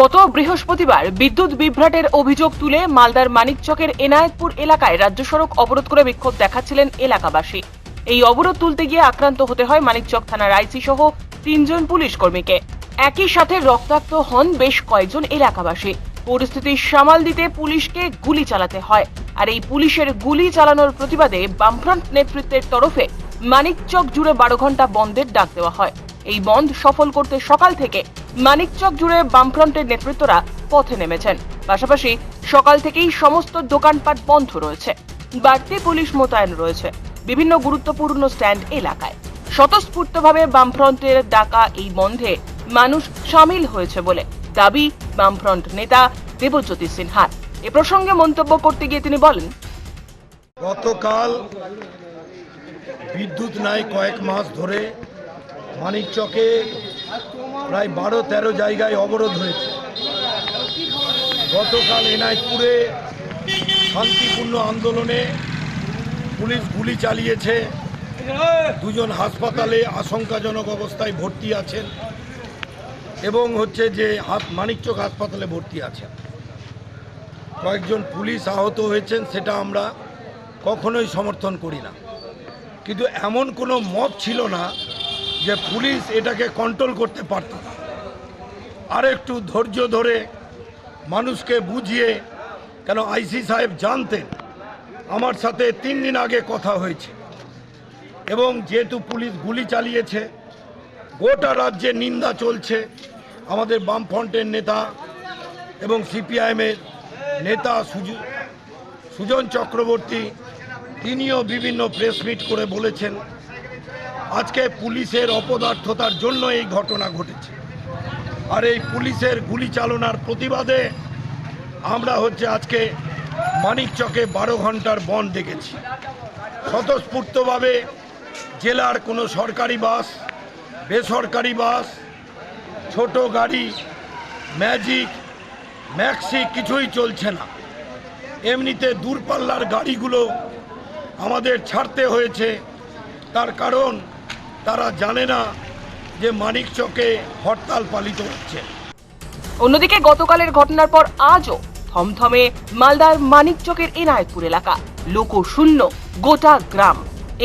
গত বৃহস্পতিবার বিদ্যুৎ বিভ্রাটের অভিযোগ তুলে মালদার মানিকচকের এনায়েতপুর এলাকায় রাজ্য সড়ক অবরোধ করে বিক্ষোভ দেখাচ্ছিলেন এলাকাবাসী। এই অবরোধ তুলতে গিয়ে আক্রান্ত হতে হয় মানিকচক থানার আইসি সহ তিনজন পুলিশ কর্মীকে। একই সাথে রক্তাক্ত হন বেশ কয়েকজন এলাকাবাসী। পরিস্থিতি সামাল দিতে পুলিশকে গুলি চালাতে হয়। আর এই পুলিশের গুলি চালানোর প্রতিবাদে বামফ্রন্ট নেতৃত্বের তরফে মানিকচক জুড়ে বারো ঘণ্টা বন্ধের ডাক দেওয়া হয়। এই বন্ধ সফল করতে সকাল থেকে মানিকচক জুড়ে বামফ্রন্টের নেতৃত্বরা পথে নেমেছেন। পাশাপাশি সকাল থেকেই সমস্ত দোকানপাট বন্ধ রয়েছে। বাড়তি পুলিশ মোতায়েন রয়েছে বিভিন্ন গুরুত্বপূর্ণ স্ট্যান্ড এলাকায়। স্বতঃস্ফূর্তভাবে বামফ্রন্টের ডাকা এই বন্ধে মানুষ সামিল হয়েছে বলে দাবি বামফ্রন্ট নেতা দেবজ্যোতি সিনহার এ প্রসঙ্গে মন্তব্য করতে গিয়ে তিনি বলেন, গতকাল বিদ্যুৎ নাই কয়েক মাস ধরে মানিকচকে প্রায় বারো, তেরো জায়গায় অবরোধ হয়েছে। গতকাল এনায়তপুরে শান্তিপূর্ণ আন্দোলনে পুলিশ গুলি চালিয়েছে। দুজন হাসপাতালে আশঙ্কাজনক অবস্থায় ভর্তি আছেন এবং হচ্ছে যে হাত- মানিকচক হাসপাতালে ভর্তি আছেন। কয়েকজন পুলিশ আহত হয়েছেন, সেটা আমরা কখনোই সমর্থন করি না। কিন্তু এমন কোনো মত ছিল না যে পুলিশ এটাকে কন্ট্রোল করতে পারত না। আর একটু ধৈর্য ধরে মানুষকে বুঝিয়ে, কেন আইসি সাহেব জানতেন, আমার সাথে তিন দিন আগে কথা হয়েছে। এবং যেহেতু পুলিশ গুলি চালিয়েছে, গোটা রাজ্যে নিন্দা চলছে, আমাদের বামফ্রন্টের নেতা এবং সিপিআইএমের নেতা সুজ- সুজন চক্রবর্তী, তিনিও বিভিন্ন প্রেস মিট করে বলেছেন আজকে পুলিশের অপদার্থতার জন্য এই ঘটনা ঘটেছে। আর এই পুলিশের গুলি চালনার প্রতিবাদে আমরা হচ্ছে আজকে মানিকচকে বারো ঘণ্টার বন দেখেছি। স্বতঃস্ফূর্তভাবে জেলার কোনো সরকারি বাস, বেসরকারি বাস, ছোট গাড়ি, ম্যাজিক, ম্যাক্সি কিছুই চলছে না। এমনিতে দূরপাল্লার গাড়িগুলো আমাদের ছাড়তে হয়েছে। তার কারণ তারা জানে না যে মানিকচকে হরতাল পালিত হচ্ছে। অন্যদিকে গতকালের ঘটনার পর আজও থমথমে মালদার মানিকচকের এনায়তপুর এলাকা। লোক শূন্য গোটা গ্রাম।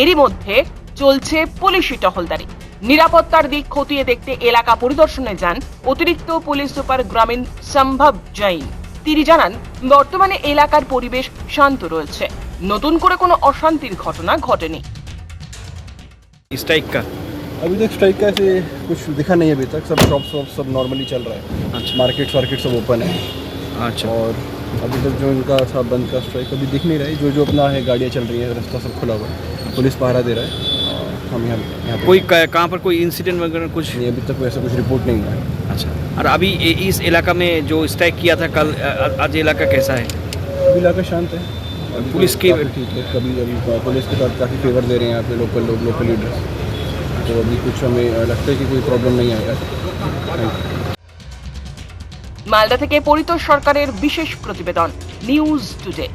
এরই মধ্যে চলছে পুলিশি টহলদারি। নিরাপত্তার দিক খতিয়ে দেখতে এলাকা পরিদর্শনে যান অতিরিক্ত পুলিশ সুপার গ্রামীণ সম্ভব জৈন। তিনি জানান, বর্তমানে এলাকার পরিবেশ শান্ত রয়েছে। নতুন করে কোনো অশান্তির ঘটনা ঘটেনি। स्ट्राइक का। अभी तक स्ट्राइक का ऐसे कुछ दिखा नहीं है अभी तक। सब शॉप्स वॉप सब नॉर्मली चल रहा है। अच्छा। मार्केट वार्केट सब ओपन है। अच्छा। और अभी तक जो इनका था बंद का स्ट्राइक अभी दिख नहीं रहा है। जो जो अपना है गाड़ियाँ चल रही है रास्ता सब खुला हुआ है। पुलिस पहरा दे रहा है। हम यहाँ यहाँ कोई कहाँ पर कोई इंसिडेंट वगैरह कुछ? नहीं अभी तक कोई ऐसा कुछ रिपोर्ट नहीं हुआ है। अच्छा। और अभी इस इलाका में जो स्ट्राइक किया था कल आज इलाका कैसा है? अभी इलाका शांत है। पुलिस तो की- काफ़ी ठीक है कभी अभी पुलिस के साथ काफ़ी फेवर दे रहे हैं यहाँ पे लोकल लोग लोकल लीडर्स तो अभी कुछ हमें लगता है कि कोई प्रॉब्लम नहीं आएगा थैंक यू মালদা থেকে পরিতোষ সরকারের বিশেষ প্রতিবেদন নিউজ টুডে